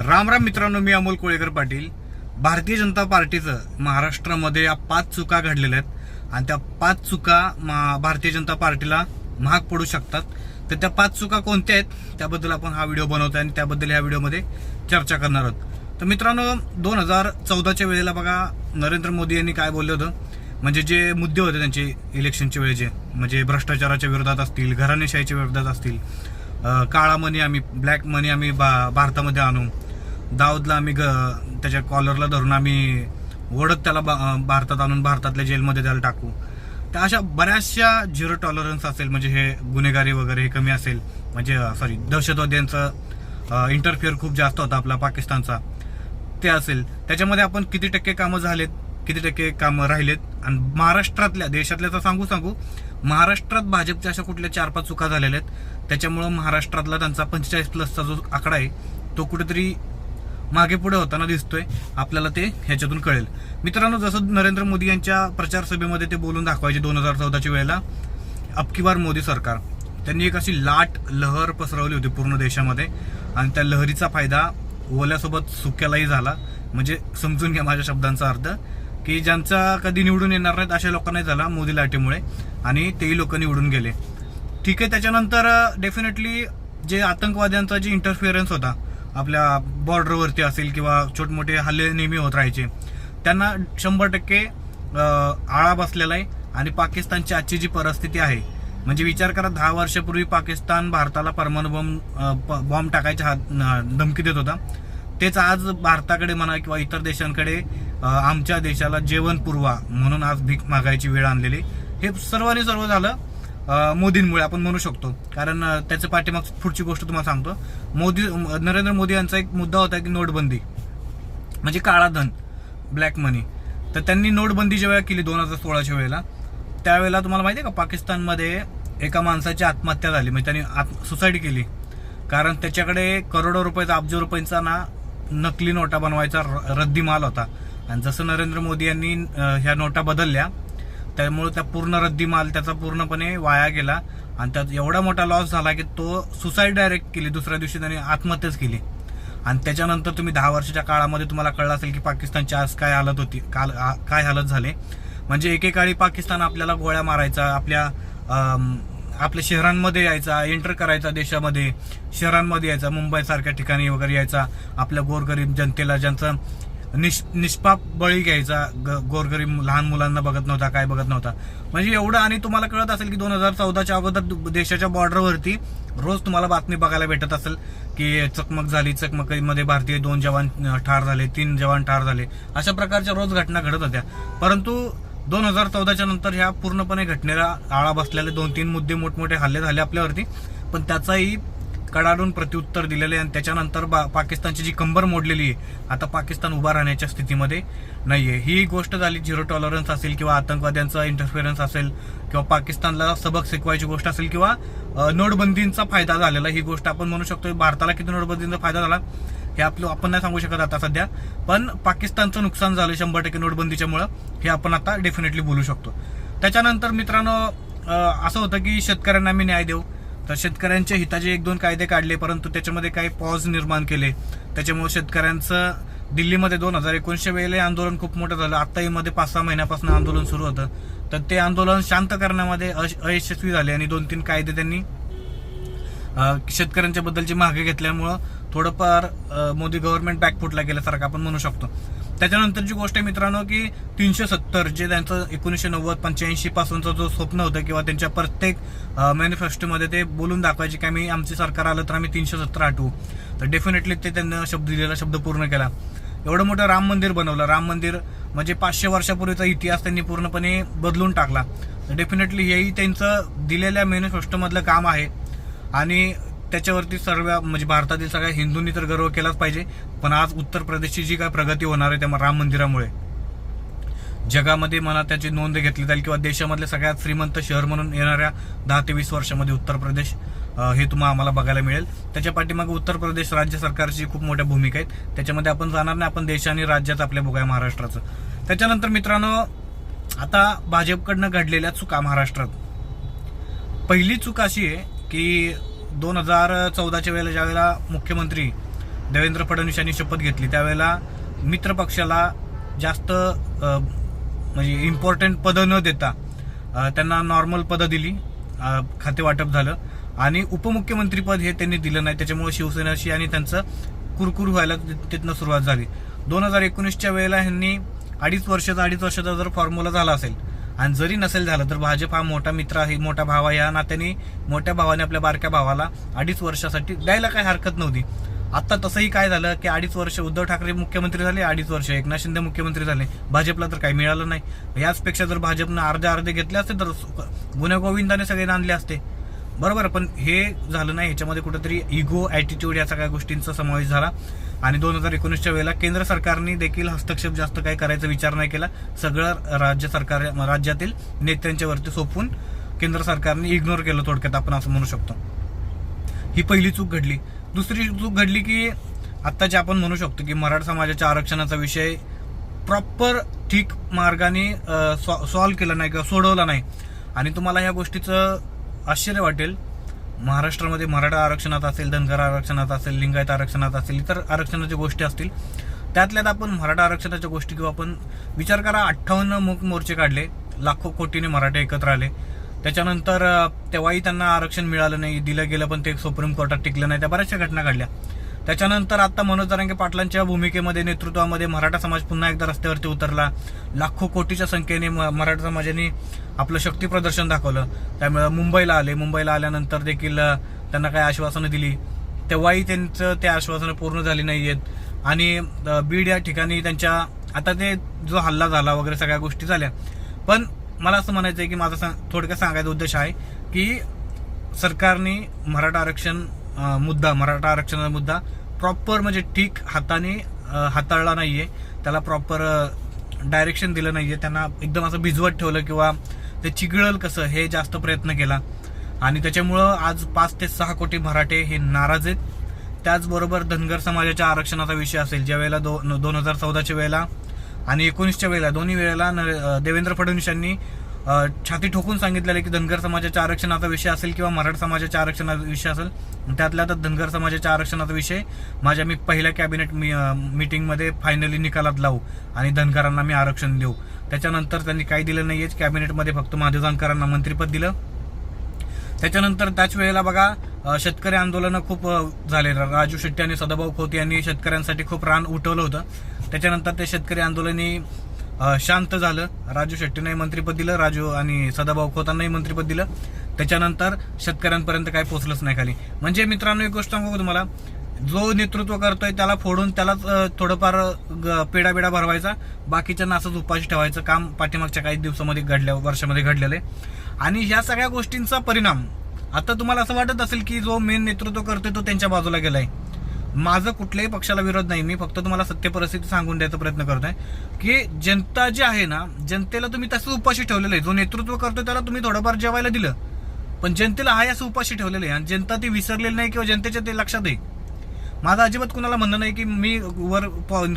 राम राम मित्रांनो मी अमोल कोळेकर पाटील. भारतीय जनता पार्टीचं महाराष्ट्रामध्ये या पाच चुका घडलेल्या आहेत. आणि त्या पाच चुका मा- भारतीय जनता पार्टीला महाग पडू शकतात. तर त्या पाच चुका कोणत्या आहेत त्याबद्दल आपण हा व्हिडिओ बनवतोय आणि त्याबद्दल ह्या व्हिडिओमध्ये चर्चा करणार आहोत. तर मित्रांनो दोन हजार चौदाच्या वेळेला बघा नरेंद्र मोदी यांनी काय बोललं होतं? म्हणजे जे मुद्दे होते त्यांचे इलेक्शनच्या वेळेचे म्हणजे भ्रष्टाचाराच्या विरोधात असतील घराणेशाहीच्या विरोधात असतील काळा मनी आम्ही ब्लॅक मनी आम्ही बा- भारतामध्ये आणू दाऊदला आम्ही ग- त्याच्या कॉलरला धरून आम्ही ओढत त्याला बा- भारतात आणून भारतातल्या जेलमध्ये त्याला टाकू. तर अशा बऱ्याचशा झिरो टॉलरन्स असेल म्हणजे हे गुन्हेगारी वगैरे हे कमी असेल म्हणजे सॉरी दहशतवाद्यांचं इंटरफिअर खूप जास्त होता आपला पाकिस्तानचा. ते असेल. त्याच्यामध्ये आपण किती टक्के कामं झालेत किती टक्के कामं राहिलेत? आणि महाराष्ट्रातल्या देशातल्या तर सांगू सांगू महाराष्ट्रात भाजपच्या अशा कुठल्या चार पाच चुका झालेल्या आहेत? त्याच्यामुळं महाराष्ट्रातला त्यांचा पंचेचाळीस प्लसचा जो आकडा आहे तो कुठेतरी मागे पुढे होताना दिसतोय. आपल्याला ते ह्याच्यातून कळेल. मित्रांनो जसं नरेंद्र मोदी यांच्या प्रचार सभेमध्ये ते बोलून दाखवायचे दोन हजार चौदाच्या वेळेला अबकीवार मोदी सरकार. त्यांनी एक अशी लाट लहर पसरवली होती पूर्ण देशामध्ये. आणि त्या लहरीचा फायदा ओल्यासोबत सुक्यालाही झाला. म्हणजे समजून घ्या माझ्या शब्दांचा अर्थ की ज्यांचा कधी निवडून येणार नाहीत अशा लोकांनाही झाला मोदी लाटेमुळे. आणि तेही लोक निवडून गेले. ठीक आहे त्याच्यानंतर डेफिनेटली जे आतंकवाद्यांचा जे इंटरफिअरन्स होता आपल्या बॉर्डरवरती असेल किंवा छोटमोठे हल्ले नेहमी होत राहायचे त्यांना शंभर टक्के आळा बसलेला आहे आणि पाकिस्तानची आजची जी परिस्थिती आहे म्हणजे विचार करा दहा वर्षापूर्वी पाकिस्तान भारताला परमाणु बॉम्ब प- बॉम्ब टाकायच्या हात धमकी देत होता. तेच आज भारताकडे म्हणा किंवा इतर देशांकडे आमच्या देशाला जेवण पुरवा म्हणून आज भीक मागायची वेळ आणलेली. हे सर्वांनी सर्व झालं. मोदींमुळे आपण म्हणू शकतो. कारण त्याचं पाठीमाग पुढची गोष्ट तुम्हाला सांगतो. मोदी नरेंद्र मोदी यांचा एक मुद्दा होता की नोटबंदी. म्हणजे काळा धन ब्लॅक मनी तर त्यांनी नोटबंदी ज्या वेळा केली दोन हजार सोळाच्या वेळेला त्यावेळेला तुम्हाला माहिती आहे का पाकिस्तानमध्ये एका माणसाची आत्महत्या झाली. म्हणजे त्यांनी सुसाईड केली. कारण त्याच्याकडे करोडो रुपयाचा अब्ज रुपयांचा ना नकली नोटा बनवायचा र- रद्दी माल होता. आणि जसं नरेंद्र मोदी यांनी ह्या नोटा बदलल्या त्यामुळे त्या पूर्ण रद्दी माल त्याचा पूर्णपणे वाया गेला. आणि त्यात एवढा मोठा लॉस झाला की तो सुसाईड डायरेक्ट केली दुसऱ्या दिवशी त्याने आत्महत्याच केली. आणि त्याच्यानंतर तुम्ही दहा वर्षाच्या काळामध्ये तुम्हाला कळलं असेल की पाकिस्तानची आज काय हालत होती काल आ- काय हालत झाले. म्हणजे एकेकाळी पाकिस्तान आपल्याला गोळ्या मारायचा आपल्या आपल्या शहरांमध्ये यायचा एंटर करायचा देशामध्ये शहरांमध्ये यायचा मुंबईसारख्या ठिकाणी वगैरे यायचा आपल्या गोरगरीब जनतेला ज्यांचं निष निष्पाप बळी घ्यायचा ग- गोरगरीब लहान मुलांना बघत नव्हता काय बघत नव्हता. म्हणजे एवढं आणि तुम्हाला कळत असेल की दोन हजार चौदाच्या अगोदर देशाच्या बॉर्डरवरती रोज तुम्हाला बातमी बघायला भेटत असेल की चकमक झाली चकमकीमध्ये भारतीय दोन जवान ठार झाले तीन जवान ठार झाले. अशा प्रकारच्या रोज घटना घडत होत्या. परंतु दोन हजार चौदाच्या नंतर ह्या पूर्णपणे घटनेला आळा बसलेले दोन तीन मुद्दे मोठमोठे हल्ले झाले आपल्यावरती. पण त्याचाही कडाडून प्रत्युत्तर दिलेले आणि त्याच्यानंतर बा- पाकिस्तानची जी कंबर मोडलेली आहे आता पाकिस्तान उभा राहण्याच्या स्थितीमध्ये नाहीये. ही गोष्ट झाली झिरो टॉलरन्स असेल किंवा आतंकवाद्यांचा इंटरफिअरन्स असेल किंवा पाकिस्तानला सबक शिकवायची गोष्ट असेल किंवा नोटबंदीचा फायदा झालेला ही गोष्ट आपण म्हणू शकतो भारताला किती नोटबंदीचा फायदा झाला हे आपलं आपण नाही सांगू शकत आता सध्या. पण पाकिस्तानचं नुकसान झालं शंभर टक्के नोटबंदीच्यामुळं हे आपण आता डेफिनेटली बोलू शकतो. त्याच्यानंतर मित्रांनो असं होतं की शेतकऱ्यांना आम्ही न्याय देऊ. तर शेतकऱ्यांच्या हिताचे एक दोन कायदे काढले परंतु त्याच्यामध्ये काही पॉज निर्माण केले. त्याच्यामुळे शेतकऱ्यांचं दिल्लीमध्ये दोन हजार एकोणीसशे वेळेला आंदोलन खूप मोठं झालं. आत्ताही मध्ये पाच सहा महिन्यापासून आंदोलन सुरू होतं. तर ते आंदोलन शांत करण्यामध्ये अश- अयशस्वी झाले आणि दोन तीन कायदे त्यांनी शेतकऱ्यांच्या बद्दलची मागे घेतल्यामुळं थोडंफार मोदी गव्हर्नमेंट बॅकफुटला गेल्यासारखं आपण म्हणू शकतो. त्याच्यानंतरची गोष्ट आहे मित्रांनो की तीनशे सत्तर जे त्यांचं एकोणीसशे नव्वद पंच्याऐंशी पासूनचं जो स्वप्न होतं किंवा त्यांच्या प्रत्येक मॅनिफेस्टोमध्ये ते बोलून दाखवायचे की आम्ही आमचे सरकार आलं तर आम्ही तीनशे सत्तर आठवू तर डेफिनेटली ते त्यांना शब्द दिलेला शब्द पूर्ण केला. एवढं मोठं राम मंदिर बनवलं. राम मंदिर म्हणजे पाचशे वर्षापूर्वीचा इतिहास त्यांनी पूर्णपणे बदलून टाकला. तर डेफिनेटली हेही त्यांचं दिलेल्या मॅनिफेस्टोमधलं काम आहे. आणि त्याच्यावरती सर्व म्हणजे भारतातील सगळ्या हिंदूंनी तर गर्व केलाच पाहिजे. पण आज उत्तर प्रदेशची जी काय प्रगती होणार आहे त्या राम मंदिरामुळे जगामध्ये मला त्याची नोंद घेतली जाईल किंवा देशामधल्या सगळ्यात श्रीमंत शहर म्हणून येणाऱ्या दहा ते वीस वर्षामध्ये उत्तर प्रदेश हे तुम्हाला आम्हाला बघायला मिळेल. त्याच्या पाठीमागे उत्तर प्रदेश राज्य सरकारची खूप मोठ्या भूमिका आहेत. त्याच्यामध्ये आपण जाणार नाही आपण देश आणि राज्यात आपल्या बघूया महाराष्ट्राचं. त्याच्यानंतर मित्रांनो आता भाजपकडनं घडलेल्या चुका महाराष्ट्रात. पहिली चूक अशी आहे की दोन हजार चौदाच्या वेळेला ज्यावेळेला मुख्यमंत्री देवेंद्र फडणवीस यांनी शपथ घेतली त्यावेळेला मित्र पक्षाला जास्त म्हणजे इम्पॉर्टंट पदं न देता त्यांना नॉर्मल पदं दिली खाते वाटप झालं. आणि उपमुख्यमंत्रीपद हे त्यांनी दिलं नाही त्याच्यामुळे शिवसेनाशी आणि त्यांचं कुरकुर व्हायला तिथनं सुरुवात झाली. दोन हजार एकोणीसच्या वेळेला ह्यांनी अडीच वर्षाचा अडीच वर्षाचा जर फॉर्म्युला झाला असेल आणि जरी नसेल झालं तर भाजप हा मोठा मित्र आहे मोठा भाव आहे. या नात्याने मोठ्या भावाने आपल्या बारक्या भावाला अडीच वर्षासाठी द्यायला काही हरकत नव्हती. आता तसंही काय झालं की अडीच वर्ष उद्धव ठाकरे मुख्यमंत्री झाले अडीच वर्ष एकनाथ शिंदे मुख्यमंत्री झाले. भाजपला तर काही मिळालं नाही. याचपेक्षा जर भाजपनं अर्धे अर्धे घेतले असते तर गुन्हेगोविंदाने सगळे नांदले असते. बरोबर पण हे झालं नाही. ह्याच्यामध्ये कुठेतरी इगो ॲटिट्यूड या सगळ्या गोष्टींचा समावेश झाला. आणि दोन हजार एकोणीसच्या वेळेला केंद्र सरकारने देखील हस्तक्षेप जास्त काही करायचा विचार नाही केला. सगळं राज्य सरकार राज्यातील नेत्यांच्यावरती सोपून केंद्र सरकारने इग्नोर केलं थोडक्यात आपण असं म्हणू शकतो. ही पहिली चूक घडली. दुसरी चूक घडली की आता जे आपण म्हणू शकतो की मराठा समाजाच्या आरक्षणाचा विषय प्रॉपर ठीक मार्गाने सॉल्व्ह केला नाही किंवा सोडवला नाही. आणि तुम्हाला ह्या गोष्टीचं आश्चर्य वाटेल. महाराष्ट्रामध्ये मराठा आरक्षणात असेल धनगर आरक्षणात असेल लिंगायत आरक्षणात असेल इतर आरक्षणाच्या गोष्टी असतील त्यातल्यात आपण मराठा आरक्षणाच्या गोष्टी किंवा आपण विचार करा अठ्ठावन्न मुख मोर्चे काढले लाखो कोटीने मराठे एकत्र आले. त्याच्यानंतर तेव्हाही त्यांना आरक्षण मिळालं नाही दिलं गेलं पण ते सुप्रीम कोर्टात टिकलं नाही त्या बऱ्याचशा घटना घडल्या. त्याच्यानंतर आता मनोज जरांगे पाटलांच्या भूमिकेमध्ये नेतृत्वामध्ये मराठा समाज पुन्हा एकदा रस्त्यावरती उतरला. लाखो कोटीच्या संख्येने म- मराठा समाजाने आपलं शक्ती प्रदर्शन दाखवलं. त्यामुळे मुंबईला आले. मुंबईला आल्यानंतर देखील त्यांना काही आश्वासनं दिली. तेव्हाही त्यांचं ते आश्वासनं पूर्ण झाली नाही आहेत आणि बीड या ठिकाणी त्यांच्या आता ते जो हल्ला झाला वगैरे सगळ्या गोष्टी झाल्या. पण मला असं म्हणायचं आहे की माझा सांग- थोडक्यात सांगायचा उद्देश आहे की सरकारने मराठा आरक्षण मुद्दा मराठा आरक्षणाचा मुद्दा प्रॉपर म्हणजे ठीक हाताने हाताळला नाहीये. त्याला प्रॉपर डायरेक्शन दिलं नाहीये. त्यांना एकदम असं भिजवत ठेवलं किंवा ते चिघळल कसं हे जास्त प्रयत्न केला. आणि त्याच्यामुळं आज पाच ते सहा कोटी मराठे हे नाराज आहेत. त्याचबरोबर धनगर समाजाच्या आरक्षणाचा विषय असेल ज्या वेळेला दो दोन हजार चौदाच्या वेळेला आणि एकोणीसच्या वेळेला दोन्ही वेळेला न- देवेंद्र फडणवीस यांनी छाती ठोकून सांगितलेलं आहे की धनगर समाजाच्या आरक्षणाचा विषय असेल किंवा मराठा समाजाच्या आरक्षणाचा विषय असेल त्यातल्या तर धनगर समाजाच्या आरक्षणाचा विषय माझ्या मी पहिल्या कॅबिनेट मी मीटिंगमध्ये फायनली निकालात लावू आणि धनगरांना मी आरक्षण देऊ. त्याच्यानंतर त्यांनी काही दिलं नाही आहेच कॅबिनेटमध्ये फक्त महादेव जानकरांना मंत्रिपद दिलं. त्याच्यानंतर त्याच वेळेला बघा शेतकरी आंदोलनं खूप झाले. राजू शेट्टी आणि सदाभाऊ खोत यांनी शेतकऱ्यांसाठी खूप रान उठवलं होतं. त्याच्यानंतर ते शेतकरी आंदोलनी शांत झालं. राजू शेट्टींनाही मंत्रिपद दिलं. राजू आणि सदाभाऊ खोतांनाही मंत्रिपद दिलं. त्याच्यानंतर शेतकऱ्यांपर्यंत काही पोचलंच नाही खाली. म्हणजे मित्रांनो एक गोष्ट सांगू तुम्हाला? जो नेतृत्व करतोय त्याला फोडून त्यालाच थोडंफार ग- पेडा बिडा भरवायचा. बाकीच्यांना असंच उपाशी ठेवायचं. काम पाठीमागच्या काही दिवसामध्ये घडल्या वर्षामध्ये घडलेलं. आहे आणि ह्या सगळ्या गोष्टींचा परिणाम आता तुम्हाला असं वाटत असेल की जो मेन नेतृत्व करतोय तो त्यांच्या बाजूला गेलाय. माझं कुठल्याही पक्षाला विरोध नाही. मी फक्त तुम्हाला सत्य परिस्थिती सांगून द्यायचा प्रयत्न करतोय. की जनता जी आहे ना जनतेला तुम्ही तसंच उपाशी ठेवलेलं आहे. जो नेतृत्व करतोय त्याला तुम्ही थोडंफार जेवायला दिलं. पण जनतेला हा असं उपाशी ठेवलेलं आहे. आणि जनता ती विसरलेली नाही किंवा जनतेच्या ते लक्षात आहे. माझं अजिबात कुणाला म्हणणं नाही की मी वर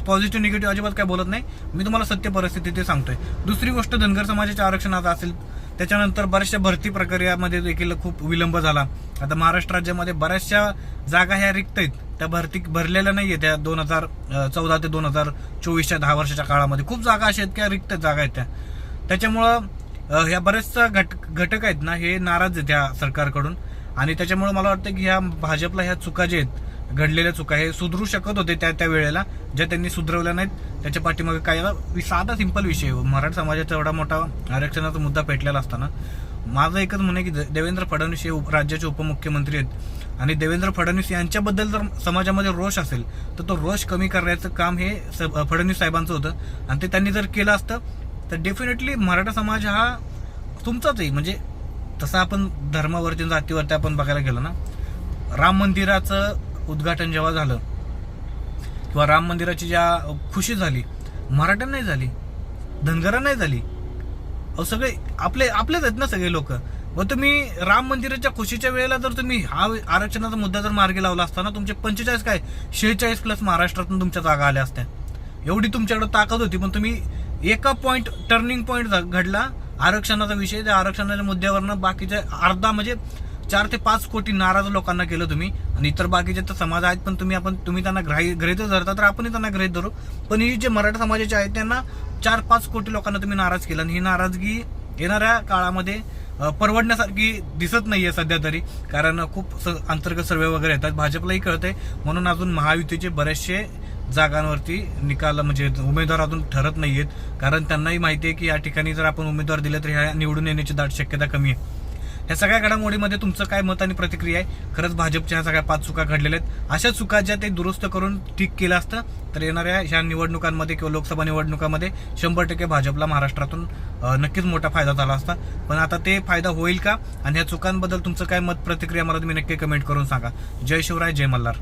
पॉझिटिव्ह निगेटिव्ह अजिबात काय बोलत नाही. मी तुम्हाला सत्य परिस्थिती ते सांगतोय. दुसरी गोष्ट धनगर समाजाच्या आरक्षणाचा असेल त्याच्यानंतर बऱ्याचशा भरती प्रक्रियामध्ये देखील खूप विलंब झाला. आता महाराष्ट्र राज्यामध्ये बऱ्याचशा जागा ह्या रिक्त आहेत. त्या भरती भरलेल्या नाही आहेत त्या दोन हजार चौदा ते दोन हजार चोवीसच्या दहा वर्षाच्या काळामध्ये. खूप जागा अशा आहेत की रिक्त जागा आहेत त्या. त्याच्यामुळं ह्या बऱ्याचशा घट घटक आहेत ना हे नाराज आहेत ह्या सरकारकडून. आणि त्याच्यामुळे मला वाटतं की ह्या भाजपला ह्या चुका ज्या आहेत घडलेल्या चुका हे सुधरू शकत होते त्या त्या वेळेला. ज्या त्यांनी सुधरवल्या नाहीत त्याच्या पाठीमागे काय साधा सिंपल विषय आहे. मराठा समाजाचा एवढा मोठा आरक्षणाचा मुद्दा पेटलेला असताना माझं एकच म्हणणं आहे की देवेंद्र फडणवीस हे उप- राज्याचे उपमुख्यमंत्री आहेत. आणि देवेंद्र फडणवीस यांच्याबद्दल जर समाजामध्ये रोष असेल तर तो रोष कमी करण्याचं काम हे स- फडणवीस साहेबांचं होतं. आणि ते त्यांनी जर केलं असतं तर डेफिनेटली मराठा समाज हा तुमचाच आहे. म्हणजे तसं आपण धर्मावरती जातीवरती आपण बघायला गेलो ना राम मंदिराचं उद्घाटन जेव्हा झालं किंवा राम मंदिराची ज्या खुशी झाली मराठ्यांनाही नाही झाली धनगरांनाही नाही झाली. अहो सगळे आपले आपलेच आहेत ना सगळे लोक. मग तुम्ही राम मंदिराच्या खुशीच्या वेळेला जर तुम्ही हा आरक्षणाचा मुद्दा जर मार्गी लावला असता ना तुमचे पंचेचाळीस काय? शेहेचाळीस प्लस महाराष्ट्रातून तुमच्या जागा आल्या असत्या. एवढी तुमच्याकडे ताकद होती पण तुम्ही एका पॉईंट टर्निंग पॉईंट घडला आरक्षणाचा विषय त्या आरक्षणाच्या मुद्द्यावरनं बाकीच्या अर्धा म्हणजे चार ते पाच कोटी नाराज लोकांना केलं तुम्ही. आणि इतर बाकीचे तर समाज आहेत पण तुम्ही आपण तुम्ही त्यांना ग्राही ग्रहित धरता तर आपणही त्यांना ग्रहित धरू. पण ही जे मराठा समाजाचे आहेत त्यांना चार पाच कोटी लोकांना तुम्ही नाराज केलं. आणि ही नाराजगी येणाऱ्या काळामध्ये परवडण्यासारखी दिसत नाहीये सध्या तरी. कारण खूप स- अंतर्गत सर्वे वगैरे येतात. भाजपलाही कळतंय. म्हणून अजून महायुतीचे बरेचसे जागांवरती निकाल म्हणजे उमेदवार अजून ठरत नाहीयेत. कारण त्यांनाही माहिती आहे की या ठिकाणी जर आपण उमेदवार दिले तर ह्या निवडून येण्याची दाट शक्यता कमी आहे. ह्या सगळ्या घडामोडीमध्ये तुमचं काय मत आणि प्रतिक्रिया आहे? खरंच भाजपच्या ह्या सगळ्या पाच चुका घडलेल्या आहेत. अशा चुका ज्या ते दुरुस्त करून ठीक केलं असतं तर येणाऱ्या ह्या निवडणुकांमध्ये किंवा लोकसभा निवडणुकांमध्ये शंभर टक्के भाजपला महाराष्ट्रातून नक्कीच मोठा फायदा झाला असता. पण आता ते फायदा होईल का? आणि ह्या चुकांबद्दल तुमचं काय मत प्रतिक्रिया मला तुम्ही नक्की कमेंट करून सांगा. जय शिवराय जय मल्हार.